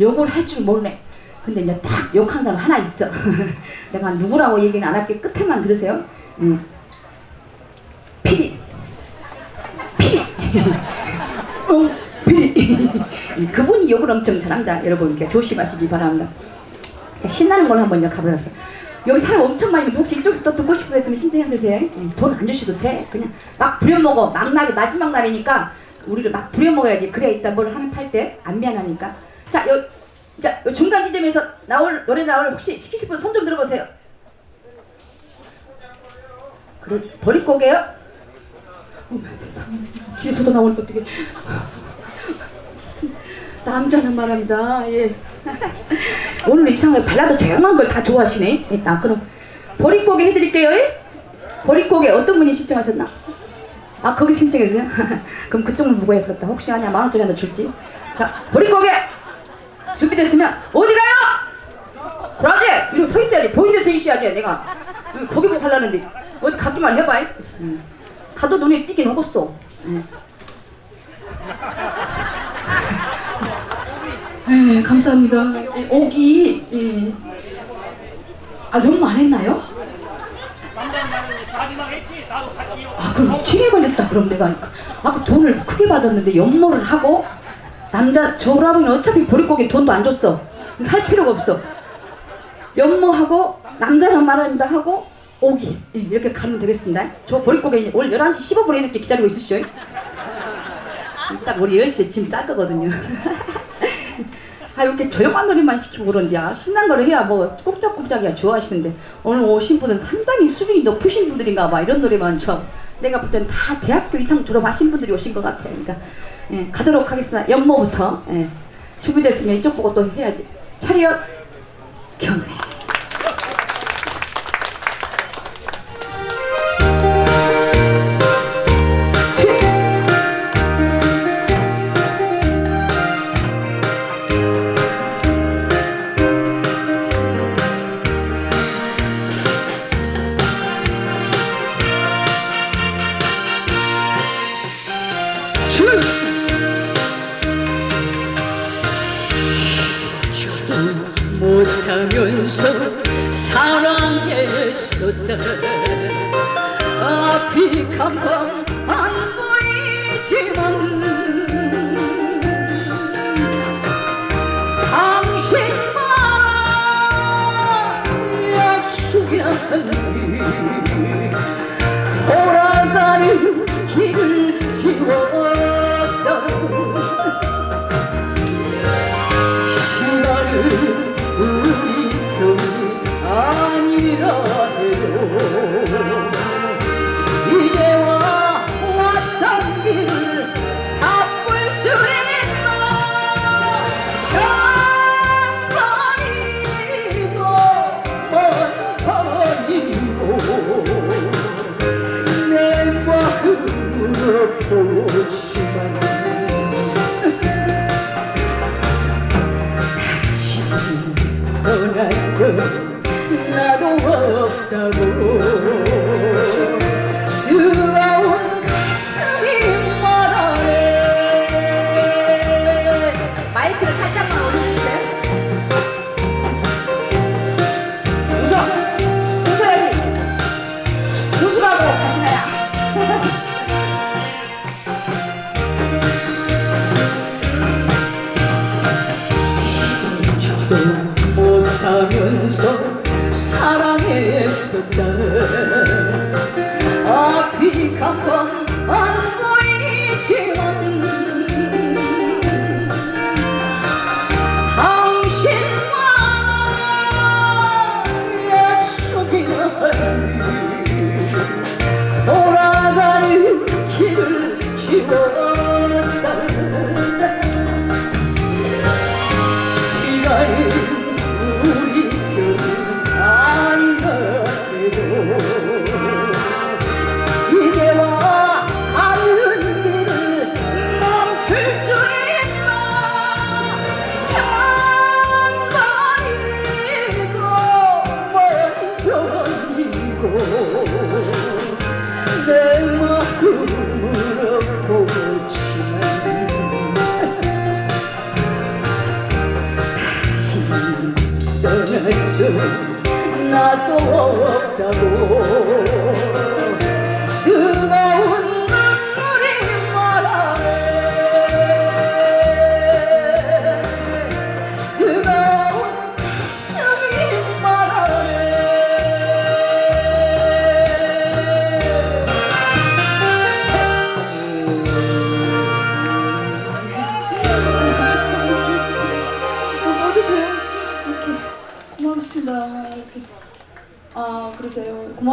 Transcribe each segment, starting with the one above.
욕을 할 줄 모르네. 근데 이제 딱 욕하는 사람 하나 있어. 내가 누구라고 얘기는 안 할게. 끝에만 들으세요. 응. 피디. 피디. 응, 피디. 그분이 욕을 엄청 잘한다. 여러분, 이렇게 조심하시기 바랍니다. 자, 신나는 걸로 한번 이제 가보겠어. 여기 사람 엄청 많이 있는데 혹시 이쪽에서 또 듣고 싶은 거 있으면 신청해도 돼. 돈 안 주셔도 돼. 그냥 막 부려먹어. 막날이 마지막 날이니까 우리를 막 부려먹어야지. 그래야 이따 뭘 하는 팔 때 안 미안하니까. 자, 요, 자, 요 중간 지점에서 나올 노래 나올 혹시 시키실 분 손 좀 들어보세요. 그래, 버릿고개요? 어머 세상에 뒤에서도 나오니까 어떻게 남자는 말합니다. 예. 오늘 이상하게 발라드 조용한 걸 다 좋아하시네. 일단 그럼 보릿고개 해드릴게요. 예? 보릿고개 어떤 분이 신청하셨나? 아 거기 신청했어요? 그럼 그쪽만 보고 했었다. 혹시 아냐 만 원짜리 하나 줄지? 자 보릿고개 준비됐으면 어디 가요? 그러지. 이러고 서 있어야지. 보이는 데서 있어야지. 내가 거기 보고 하려는데 어디 가기만 해봐. 응. 가도 눈에 띄긴 하겠어. 응. 네, 감사합니다. 예, 오기. 예. 아, 연구 안 했나요? 아, 그럼 치매 걸렸다. 그럼 내가 아까 돈을 크게 받았는데 연모를 하고 남자 저라고는 어차피 보릿고기 돈도 안 줬어. 할 필요가 없어. 연모하고 남자랑 말합니다 하고 오기 예, 이렇게 가면 되겠습니다. 저 보릿고개 올 11시 15분에 이렇게 기다리고 있으시죠? 딱 우리 10시에 짐 짤 거거든요. 아 이렇게 조용한 노래만 시키고 그런지 아 신난 거를 해야 뭐 꼼짝꼼짝이야 좋아하시는데 오늘 오신 분은 상당히 수준이 높으신 분들인가 봐 이런 노래만 좋아 내가 볼 땐 다 대학교 이상 졸업하신 분들이 오신 것 같아 그러니까 예, 가도록 하겠습니다. 연모부터 예, 준비됐으면 이쪽 보고 또 해야지. 차리엇 경례 돌아가는 길을 지웠 마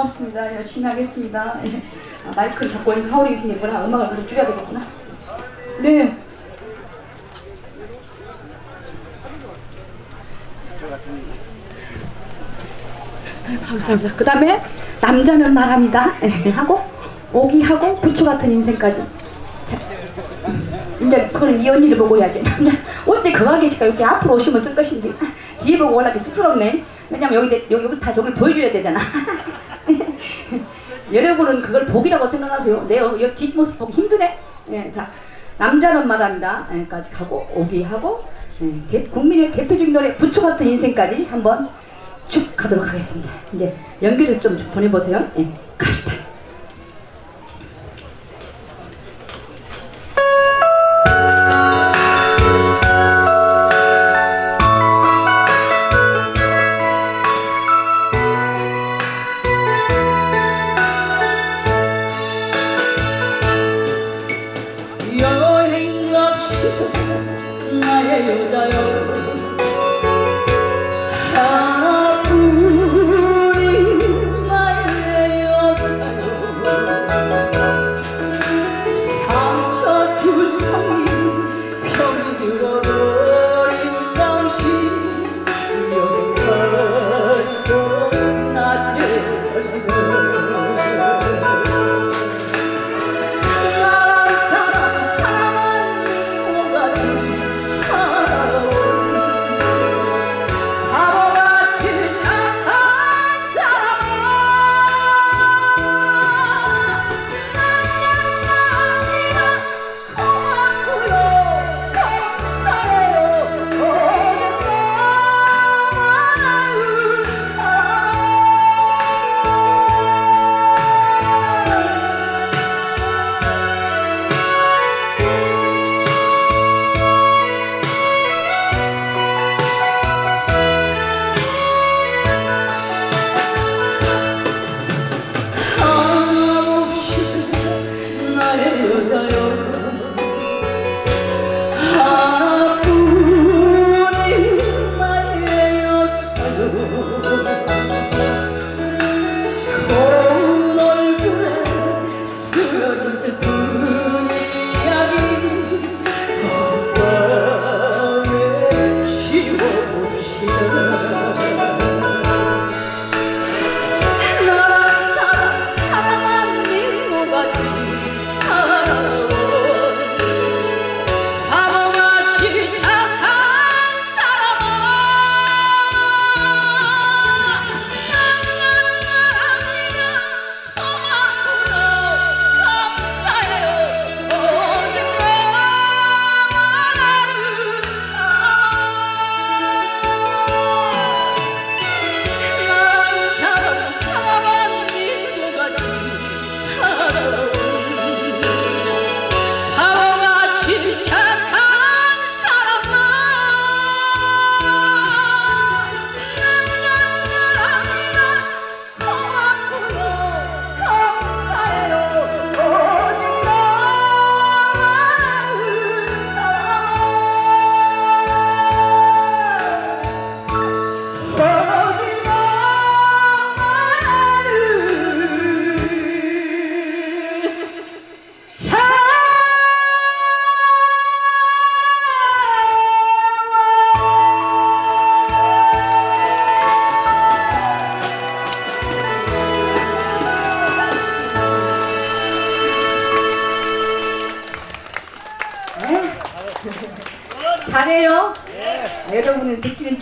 고맙습니다. 열심히 하겠습니다. 예. 아, 마이크를 잡고 오니까 하울이 생겼구나. 음악을 그래 줄여야 되겠구나. 네. 감사합니다. 그 다음에 남자는 말합니다. 예, 하고 오기 하고 부처 같은 인생까지. 이제 그거는 이 언니를 보고 해야지. 어째 거가 계실까 이렇게 앞으로 오시면 쓸 것인데 뒤에 보고 올라기 쑥스럽네. 왜냐면 여기 여기 다 저걸 보여줘야 되잖아. 여러분은 그걸 복이라고 생각하세요. 내 어- 여- 뒷모습 보기 힘드네. 예, 자 남자는 말합니다. 까지 가고 오기 하고 예, 대- 국민의 대표적인 노래 부처 같은 인생까지 한번 쭉 가도록 하겠습니다. 이제 연결해서 좀 보내보세요. 예, 갑시다.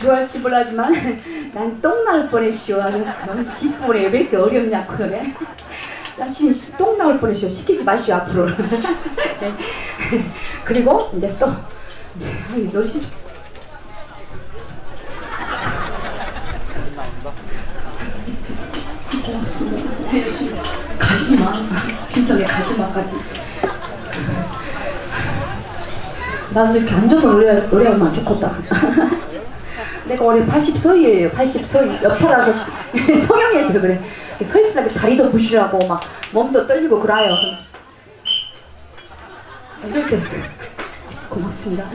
좋아하시 몰라지만 난 똥 날 뻔했시오. 아주 뒷부분에 왜 이렇게 어렵냐고 그래. 자신 똥 나올 뻔했시오. 시키지 마시오 앞으로. 네. 그리고 이제 또 이제 노신 가지마 진성에 가지마까지 나도 이렇게 앉아서 노래, 노래하면 안 좋겠다 내가 올해 80서이에요. 80서이. 여파라서 시- 성형해서 그래. 이렇게 서 있으면 이렇게 다리도 부시라고 막 몸도 떨리고 그래요. 이럴 때 고맙습니다.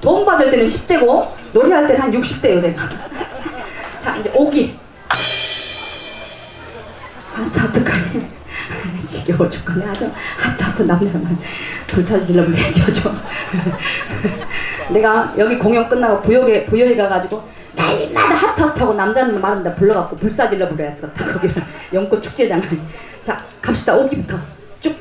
돈 받을 때는 10대고 노래할 때는 한 60대요 내가. 자 이제 오기. 하트 하트까지 지겨워 죽겠네. 아주 하 트 하트 남자만 불살질러 해야죠 저 내가 여기 공연 끝나고 부여에 부여에 가가지고 날마다 하트하고 남자는 말합니다 불러갖고 불사질러 부려였어. 다 거기를. 연꽃 축제장을. 자 갑시다. 오기부터. 쭉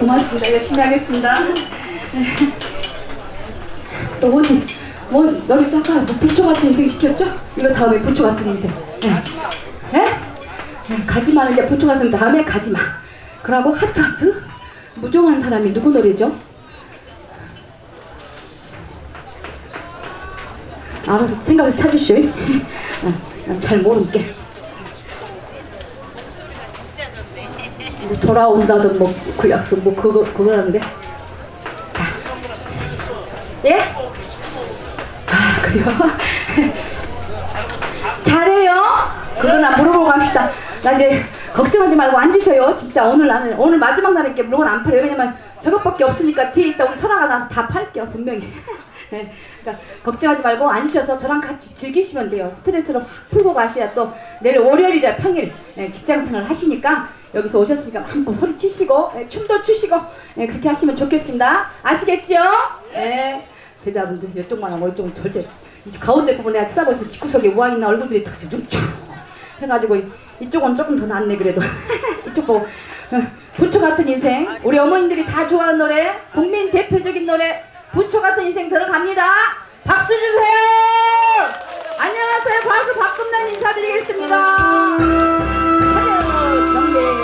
고맙습니다 열심히 하겠습니다 네. 또 어디 뭐 너희 또 아까 뭐 부초 같은 인생 시켰죠? 이거 다음에 부초 같은 인생. 예. 예? 네, 가지 마는 이제 부초 같은 다음에 가지 마. 그러고 하트 하트. 무정한 사람이 누구 노래죠? 알아서 생각해서 찾으시오. 난 잘 모르게. 돌아온다든 뭐그 약속 뭐 그거 그거라는데? 자 예? 아 그래요? 잘해요? 그거나 물어보고 갑시다. 나 이제 걱정하지 말고 앉으셔요. 진짜 오늘 나는 오늘 마지막 날이니까 물건 안 팔아요. 왜냐면 저것밖에 없으니까 뒤에 있다 우리 설아가 나서 다 팔게요 분명히. 네, 그러니까 걱정하지 말고 앉으셔서 저랑 같이 즐기시면 돼요. 스트레스를 확 풀고 가셔야 또 내일 월요일이자 평일 예, 직장생활 하시니까 여기서 오셨으니까 한번 소리 치시고 예, 춤도 추시고 예, 그렇게 하시면 좋겠습니다. 아시겠죠? 예. 대답은들 이쪽만 하고 이쪽은 절대 이 가운데 부분 내가 쳐다보고 있으면 집구석에 우아있는 얼굴들이 탁 둥쭉 해가지고 이- 이쪽은 조금 더 낫네 그래도. 이쪽 보고 어, 부처 같은 인생. 우리 어머님들이 다 좋아하는 노래 국민 대표적인 노래 부처 같은 인생 들어갑니다. 박수 주세요! 안녕하세요. 가수 박금란 인사드리겠습니다. 차렷 경례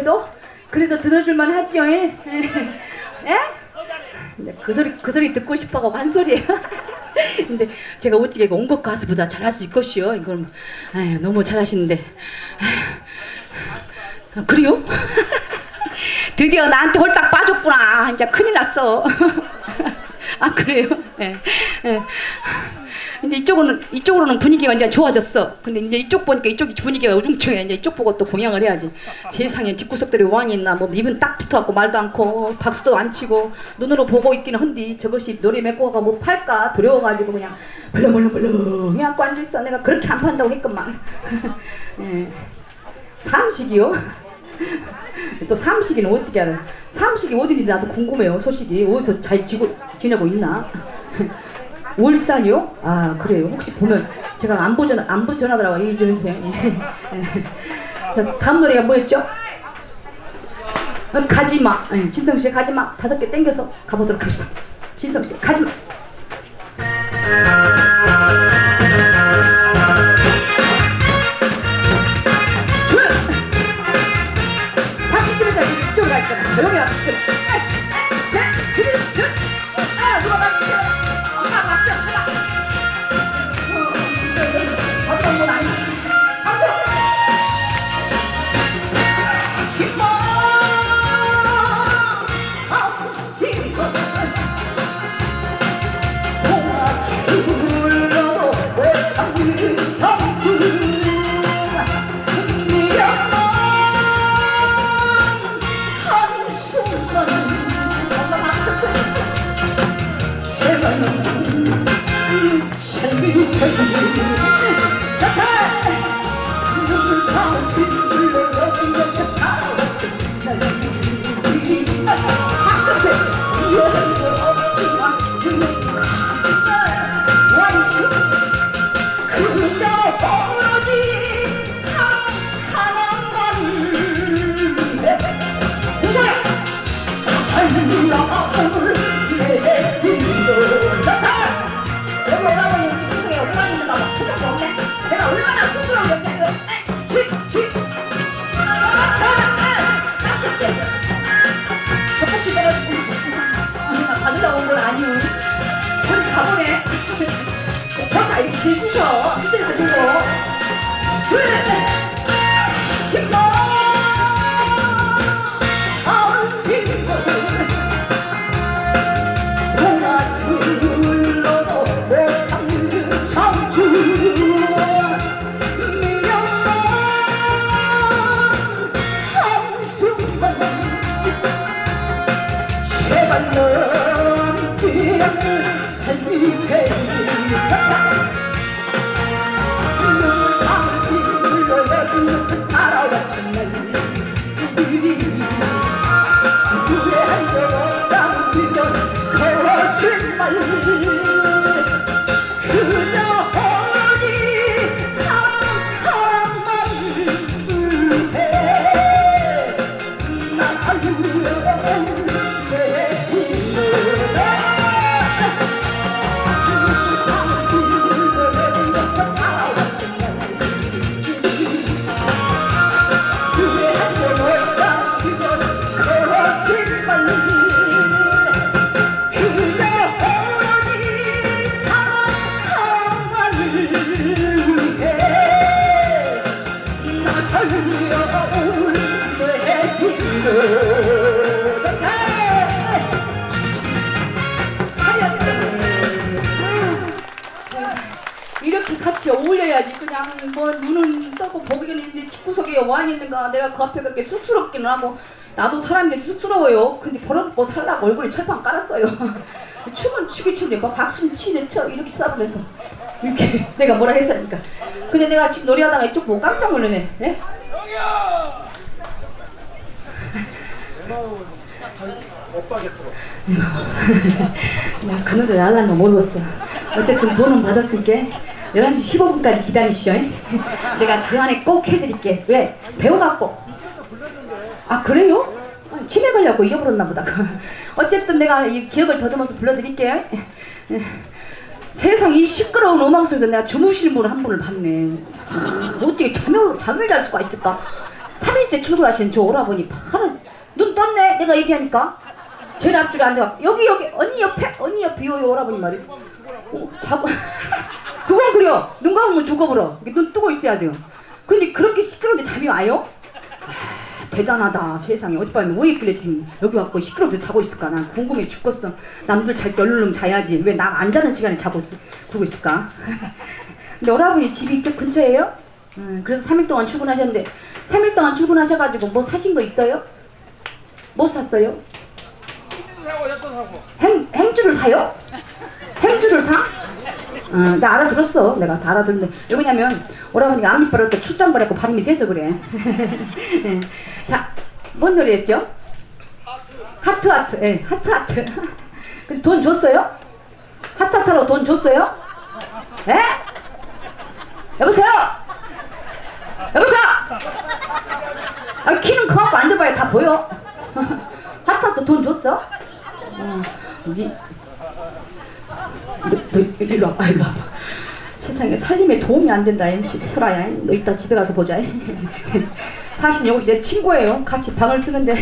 못해도 그래도 들어줄만 하지요 예? 예? 근데 그 소리 그 소리 듣고 싶어가 한 소리예요 근데 제가 어찌게 온것 가수보다 잘할 수 있겠시요 이건 뭐, 에휴, 너무 잘하시는데 에휴. 아, 그래요? 드디어 나한테 홀딱 빠졌구나 이제 큰일 났어 아 그래요? 예. 예. 근데 이쪽으로는 이쪽으로는 분위기가 이제 좋아졌어. 근데 이제 이쪽 보니까 이쪽이 분위기가 우중충해. 이제 이쪽 보고 또 공양을 해야지. 세상에 집구석들이 왕이 있나 뭐 입은 딱 붙어갖고 말도 않고 박수도 안 치고 눈으로 보고 있기는 한디 저것이 놀이 메꿔가 뭐 팔까 두려워가지고 그냥 벌렁벌렁벌렁 앉고 앉아 있어. 내가 그렇게 안 판다고 했건만. 예. 삼식이요? 또 삼식이는 어떻게 알아요? 삼식이 어디인지 나도 궁금해요. 소식이 어디서 잘 지고 지내고 있나? 울산이요? 아 그래요. 혹시 보면 제가 안보 전화 안보 전화더라고 얘기 좀 해주세요. 예. 자 다음 노래가 뭐였죠? 어, 가지마. 예, 진성 씨 가지마 다섯 개 땡겨서 가보도록 합시다. 진성 씨 가지마. 조용. 박수 you. 집구석에 왕이 있는가 내가 그 앞에 그렇게 쑥스럽기는 하고 나도 사람들이 쑥스러워요. 근데 버럭고 살라고 얼굴에 철판 깔았어요. 춤은 추기 추는데 뭐 박수는 치네. 쳐. 이렇게 싸우면서. 이렇게 내가 뭐라 했으니까? 근데 내가 지금 노래하다가 이쪽 보고 깜짝 놀라네 예? 야, 그 노래를 알란 거 모르겠어. 어쨌든 돈은 받았으니까 11시 15분까지 기다리시죠. 내가 그 안에 꼭 해드릴게. 왜? 배워갖고. 아, 그래요? 아, 치매 걸려갖고 잊어버렸나 보다. 어쨌든 내가 이 기억을 더듬어서 불러드릴게요. 세상 이 시끄러운 음악 속에서 내가 주무시는 분 한 분을 봤네. 아, 어떻게 잠을, 잠을 잘 수가 있을까? 3일째 출근하시는 저 오라버니 파란 눈 떴네. 내가 얘기하니까. 제일 앞줄에 앉아. 여기 여기 언니 옆에 언니 옆에 요 오라버니 말이. 어, 자고 그건 그래요 눈 감으면 죽어버려. 눈 뜨고 있어야 돼요. 근데 그렇게 시끄러운데 잠이 와요? 아, 대단하다 세상에. 어젯밤에 뭐 했길래 지금 여기 왔고 시끄러워서 자고 있을까? 난 궁금해 죽겠어. 남들 잘 때 얼른 자야지. 왜 나 안 자는 시간에 자고 그러고 있을까? 근데 오라버니 집이 이쪽 근처예요? 음, 그래서 3일 동안 출근하셨는데 3일 동안 출근하셔가지고 뭐 사신 거 있어요? 뭐 샀어요? 행, 행주를 사요? 행주를 사? 어, 나 알아들었어. 내가 다 알아들었는데. 왜 그러냐면, 오라버니가 앞니 때 출장 버렸고 발음이 세서 그래. 예. 자, 뭔 노래였죠? 하트, 하트. 예, 하트, 하트. 근데 돈 줬어요? 하트로 돈 줬어요? 예? 여보세요? 여보세요? 아, 키는 커갖고 앉아봐야 다 보여. 하트 돈 줬어? 어, 너 이리 와봐 이리 와봐 세상에 살림에 도움이 안 된다 임 설아야? 너 이따 집에 가서 보자. 사실 여기 내 친구예요. 같이 방을 쓰는데.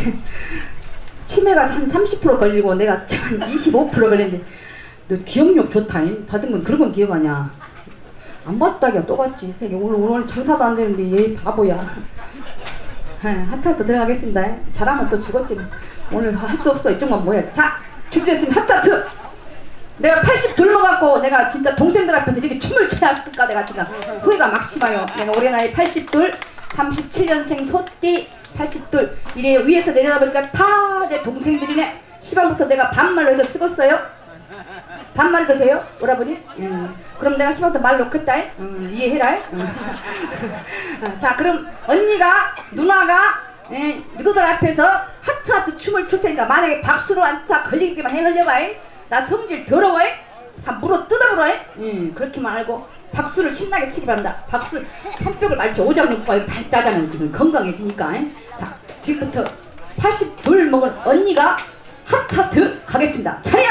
치매가 한 30% 걸리고 내가 한 25% 걸렸는데. 너 기억력 좋다 임 받은 건 그런 건 기억하냐? 안 봤다기야 또 봤지. 세계 오늘 오늘 장사도 안 되는데 얘 바보야. 하트하트 들어가겠습니다. 잘하면 또 죽었지. 오늘 할 수 없어. 이쪽만 모여야지. 자 준비됐으면 하트하트 내가 80 돌먹었고 내가 진짜 동생들 앞에서 이렇게 춤을 춰야 했을까 내가 지금 후회가 막심하여 내가 올해 나이 80돌 37년생 소띠 80돌 이래 위에서 내려다보니까 다 내 동생들이네 시방부터 내가 반말로 해서 쓰겠어요? 반말 해도 돼요? 오라버니? 음. 그럼 내가 시방부터 말 놓겠다 음, 이해해라 음. 자 그럼 언니가 누나가 예, 너희들 앞에서 하트 하트 춤을 출 테니까 만약에 박수로 안다 걸리기만 해 걸려봐 잉? 나 성질 더러워 잉? 다 물어 뜯어버려 잉? 음, 그렇게만 알고 박수를 신나게 치기 바란다 박수 손뼉을 말지 오장육과 다 있다잖아 지금 건강해지니까 잉? 자 지금부터 82 먹은 언니가 하트 하트 가겠습니다 차렷